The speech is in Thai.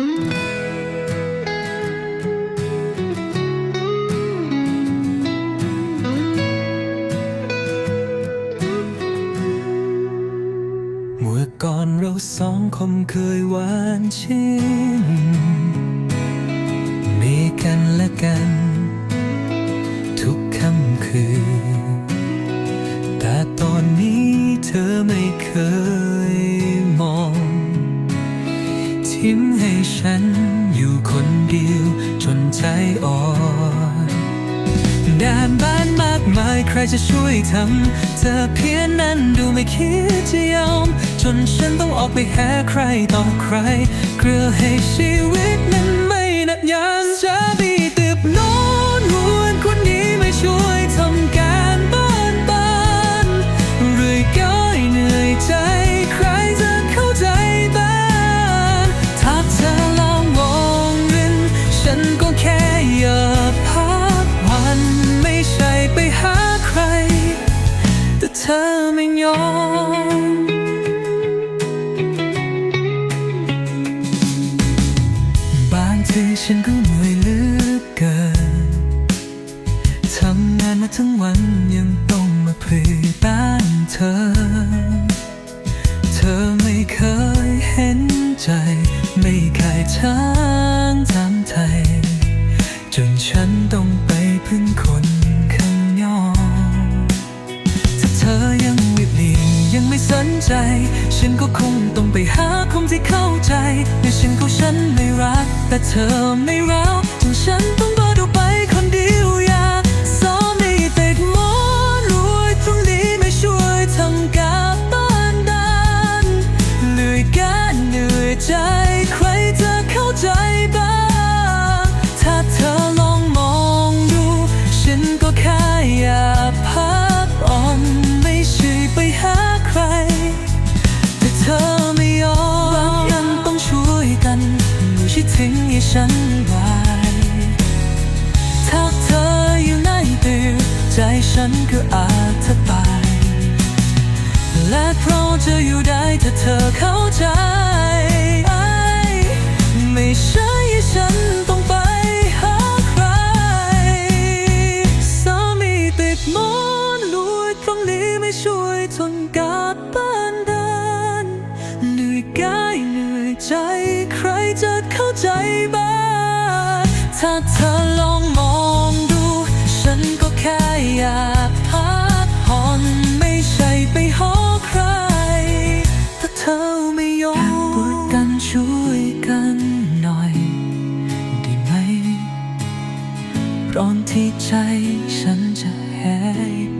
เมื่อก่อนเราสองคงเคยหวานชื่นมีกันและกัน ทุกค่ำคืน แต่ตอนนี้เธอไม่เคย อยู่คนเดียวจนใจอ่อนแดนบ้านมากมายใครจะช่วยทำเธอเพียงนั้นดูไม่คิดจะยอม จนฉันต้องออกไปหาใครต่อใคร เกลือให้ชีวิตนั้นไม่นับยันจะมีตึบน้อง อไม่ยอม บางทีฉันก็เหนื่อยเหลือเกิน ทำงานมาทั้งวันยังต้องมาเพื่อบ้านเธอ เธอไม่เคยเห็นใจ ไม่เคยทางทำไทย จนฉันต้องไปพึ่งคน สนใจ ฉันก็คงต้องไปหาคนที่เข้าใจในฉันก็ฉันไม่รัก แต่เธอไม่รัก ทิ้งให้ฉันไว้ถ้าเธออยู่ในตื่นใจฉันก็อาจจะไป และเพราะจะอยู่ได้ถ้าเธอเข้าใจ ใจบ้างถ้าเธอลองมองดู ฉันก็แค่อยากพักผ่อนไม่ใช่ไปหาใคร ถ้าเธอไม่ยอมพูดกันช่วยกันหน่อยได้ไหมร้อนที่ใจฉันจะแหายไป